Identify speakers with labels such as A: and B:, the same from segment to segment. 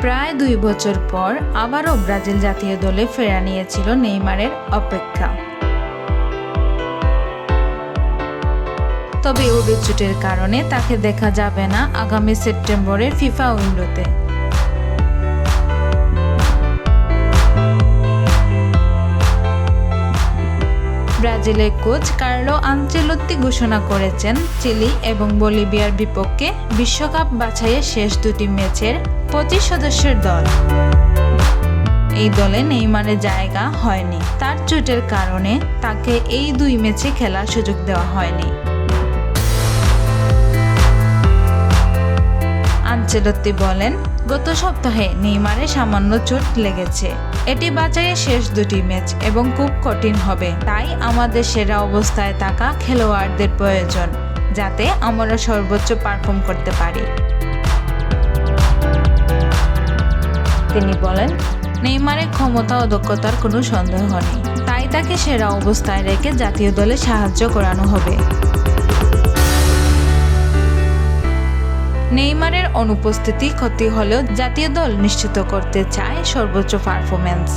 A: প্রায় দুই বছর পর আবারও ব্রাজিল জাতীয় দলে ফেরা নিয়েছিল নেইমারের অপেক্ষা। তবে উডু চুটের কারণে তাকে দেখা যাবে না আগামী সেপ্টেম্বরের ফিফা উইন্ডোতে। ব্রাজিলের কোচ কার্লো আঞ্চেলত্তি ঘোষণা করেছেন, চিলি এবং বলিভিয়ার বিপক্ষে বিশ্বকাপ বাছাইয়ের শেষ দুটি ম্যাচের পঁচিশ সদস্যের দল। এই দলে নেইমারের জায়গা হয়নি। তার চোটের কারণে তাকে এই দুই ম্যাচে খেলার সুযোগ দেওয়া হয়নি। আনচেলত্তি বলেন, গত সপ্তাহে নেইমারে সামান্য চোট লেগেছে। এটি বাছাইয়ের শেষ দুটি ম্যাচ এবং খুব কঠিন হবে। তাই আমাদের সেরা অবস্থায় থাকা খেলোয়াড়দের প্রয়োজন, যাতে আমরা সর্বোচ্চ পারফর্ম করতে পারি। তিনি বলেন, নেইমারের ক্ষমতা ও দক্ষতার কোনো সন্দেহ নেই। তাই তাকে সেরা অবস্থায় রেখে জাতীয় দলে সাহায্য করানো হবে। নেইমারের অনুপস্থিতি ক্ষতি হলেও জাতীয় দল নিশ্চিত করতে চায় সর্বোচ্চ পারফরমেন্স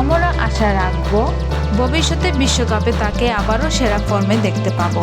A: আমরা আশা রাখব, ভবিষ্যতে বিশ্বকাপে তাকে আবারও সেরা ফর্মে দেখতে পাবো।